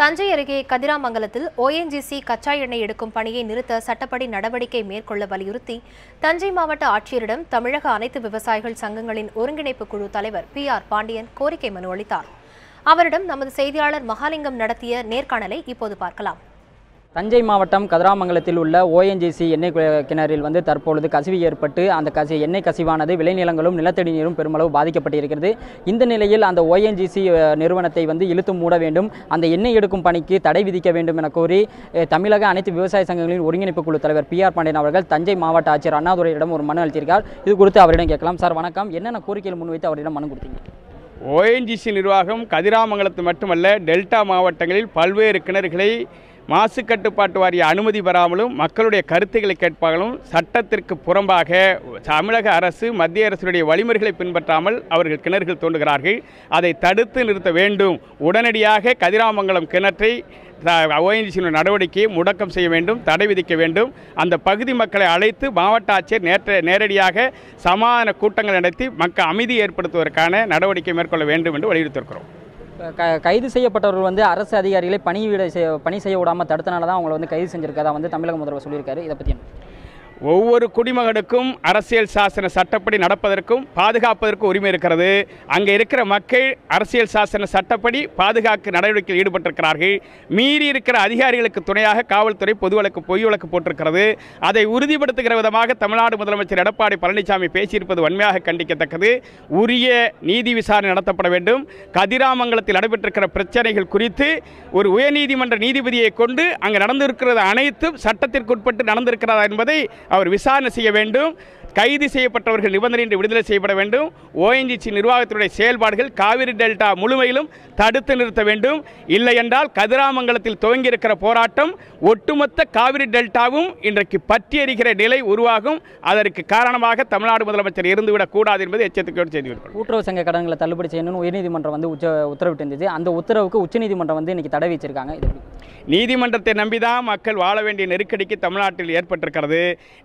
தஞ்சை அருகே கதிராமங்கலத்தில் ஓஎன்ஜிசி கச்சா எண்ணெய் எடுக்கும் பணியை நிறுத்த சட்டப்படி நடவடிக்கை மேற்கொள்ள வலியுறுத்தி தஞ்சை மாவட்ட ஆட்சியரிடம் தமிழக அனைத்து விவசாயிகள் சங்கங்களின் ஒருங்கிணைப்பு குழு தலைவர் பி ஆர் பாண்டியன் கோரிக்கை மனு அளித்தார். அவரிடம் நமது செய்தியாளர் மகாலிங்கம் நடத்திய நேர்காணலை இப்போது பார்க்கலாம். தஞ்சை மாவட்டம் கதிராமங்கலத்தில் உள்ள ஓஎன்ஜிசி எண்ணெய் கிணறில் வந்து தற்பொழுது கசிவு ஏற்பட்டு அந்த கசி எண்ணெய் கசிவானது விளைநிலங்களும் நிலத்தடி நீரும் பெருமளவு பாதிக்கப்பட்டிருக்கிறது. இந்த நிலையில் அந்த ஓஎன்ஜிசி நிறுவனத்தை வந்து இழுத்து மூட வேண்டும். அந்த எண்ணெய் எடுக்கும் பணிக்கு தடை விதிக்க வேண்டும் என கோரி தமிழக அனைத்து விவசாய சங்கங்களின் ஒருங்கிணைப்பு குழு தலைவர் பி ஆர் பாண்டியன் அவர்கள் தஞ்சை மாவட்ட ஆட்சியர் அண்ணாதுரையிடம் ஒரு மனு அளித்திருக்கார். இது குறித்து அவரிடம் கேட்கலாம். சார் வணக்கம். என்னென்ன கோரிக்கைகள் முன்வைத்து அவரிடம் மனு கொடுத்தீங்க? ஓஎன்ஜிசி நிர்வாகம் கதிராமங்கலத்து மட்டுமல்ல டெல்டா மாவட்டங்களில் பல்வேறு கிணறுகளை மாசு கட்டுப்பாட்டு வாரிய அனுமதி பெறாமலும் மக்களுடைய கருத்துக்களை கேட்பாமலும் சட்டத்திற்கு புறம்பாக தமிழக அரசு மத்திய அரசுடைய வழிமுறைகளை பின்பற்றாமல் அவர்கள் கிணறுகள் தோண்டுகிறார்கள். அதை தடுத்து நிறுத்த வேண்டும். உடனடியாக கதிராமங்கலம் கிணற்றை ஓஎன்ஜிசியின் நடவடிக்கையை முடக்கம் செய்ய வேண்டும் தடை விதிக்க வேண்டும். அந்த பகுதி மக்களை அழைத்து மாவட்ட ஆட்சியர் நேற்று நேரடியாக சமாதான கூட்டங்கள் நடத்தி மக்கள் அமைதி ஏற்படுத்துவதற்கான நடவடிக்கை மேற்கொள்ள வேண்டும் என்று வலியுறுத்தியிருக்கிறோம். க- கைது செய்யப்பட்டவர்கள் வந்து அரசு அதிகாரிகளை பணியிட செய்ய பணி செய்ய விடாமல் தடுத்தனால தான் அவங்களை வந்து கைது செஞ்சிருக்கதா வந்து தமிழக முதல்வர் சொல்லியிருக்காரு. இதை பற்றி ஒவ்வொரு குடிமகனுக்கும் அரசியல் சாசன சட்டப்படி நடப்பதற்கும் பாதுகாப்பதற்கும் உரிமை இருக்கிறது. அங்கே இருக்கிற மக்கள் அரசியல் சாசன சட்டப்படி பாதுகாக்க நடவடிக்கையில் ஈடுபட்டிருக்கிறார்கள். மீறி இருக்கிற அதிகாரிகளுக்கு துணையாக காவல்துறை பொது வழக்கு பொய் வழக்கு போட்டிருக்கிறது. அதை உறுதிப்படுத்துகிற விதமாக தமிழ்நாடு முதலமைச்சர் எடப்பாடி பழனிசாமி பேசியிருப்பது வன்மையாக கண்டிக்கத்தக்கது. உரிய நீதி விசாரணை நடத்தப்பட வேண்டும். கதிராமங்கலத்தில் நடைபெற்றிருக்கிற பிரச்சனைகள் குறித்து ஒரு உயர்நீதிமன்ற நீதிபதியை கொண்டு அங்கு நடந்திருக்கிறது அனைத்தும் சட்டத்திற்குட்பட்டு நடந்திருக்கிறதா என்பதை அவர் விசாரணை செய்ய வேண்டும். கைது செய்யப்பட்டவர்கள் நிபந்தனையின்றி விடுதலை செய்யப்பட வேண்டும். ஓஎன்ஜிசி நிர்வாகத்தினுடைய செயல்பாடுகள் காவிரி டெல்டா முழுமையிலும் தடுத்து நிறுத்த வேண்டும். இல்லை என்றால் கதிராமங்கலத்தில் துவங்கியிருக்கிற போராட்டம் ஒட்டுமொத்த காவிரி டெல்டாவும் இன்றைக்கு பற்றி எறிகிற நிலை உருவாகும். அதற்கு காரணமாக தமிழ்நாடு முதலமைச்சர் இருந்துவிடக் கூடாது என்பது எச்சரிக்கையோடு செய்து கூட்டுறவு சங்க கடன்களை தள்ளுபடி செய்யணும்னு உயர்நீதிமன்றம் வந்து உச்ச உத்தரவிட்டிருந்தது. அந்த உத்தரவுக்கு உச்சநீதிமன்றம் வந்து இன்னைக்கு தடை வச்சிருக்காங்க இது நீதிமன்றத்தை நம்பிதான் மக்கள் வாழ வேண்டிய நெருக்கடிக்கு தமிழ்நாட்டில் ஏற்பட்டிருக்கிறது.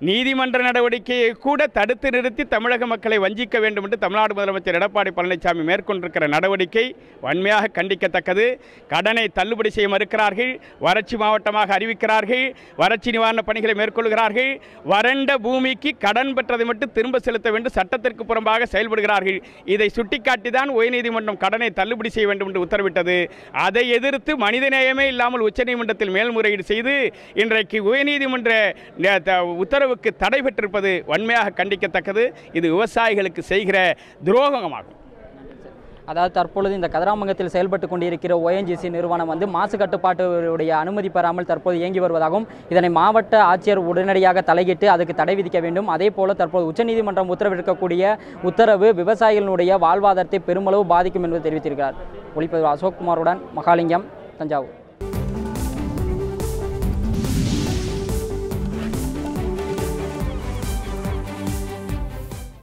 நீதிமன்ற நடவடிக்கையை கூட தடுத்து நிறுத்தி தமிழக மக்களை வஞ்சிக்க வேண்டும் என்று தமிழ்நாடு முதலமைச்சர் எடப்பாடி பழனிசாமி மேற்கொண்டிருக்கிற நடவடிக்கை வன்மையாக கண்டிக்கத்தக்கது. கடனை தள்ளுபடி செய்ய மறுக்கிறார்கள். வறட்சி மாவட்டமாக அறிவிக்கிறார்கள். வறட்சி நிவாரண பணிகளை மேற்கொள்கிறார்கள். வறண்ட பூமிக்கு கடன் பெற்றதை மட்டும் திரும்ப செலுத்த வேண்டும். சட்டத்திற்கு புறம்பாக செயல்படுகிறார்கள். இதை சுட்டிக்காட்டி தான் உயர்நீதிமன்றம் கடனை தள்ளுபடி செய்ய வேண்டும் என்று உத்தரவிட்டது. அதை எதிர்த்து மனிதநேயமே இல்லாமல் உச்சநீதிமன்றத்தில் மேல்முறையீடு செய்து இன்றைக்கு உயர்நீதிமன்ற உத்தரவுக்கு தடை பெற்றிருப்பது வன்மையாக கண்டிக்கத்தக்கது. இது விவசாயிகளுக்கு செய்கிற துரோகமாகும். அதாவது தற்பொழுது இந்த கதிராமங்கத்தில் செயல்பட்டு கொண்டிருக்கிற ஓஎன்ஜிசி நிறுவனம் வந்து மாசு கட்டுப்பாட்டுடைய அனுமதி பெறாமல் தற்போது இயங்கி வருவதாகவும் இதனை மாவட்ட ஆட்சியர் உடனடியாக தலையிட்டு அதுக்கு தடை விதிக்க வேண்டும். அதே போல தற்போது உச்சநீதிமன்றம் உத்தரவிடக்கூடிய உத்தரவு விவசாயிகளுடைய வாழ்வாதாரத்தை பெருமளவு பாதிக்கும் என்பது தெரிவித்திருக்கிறார். ஒளிப்பதிவு அசோக்குமாருடன் மகாலிங்கம் தஞ்சாவூர்.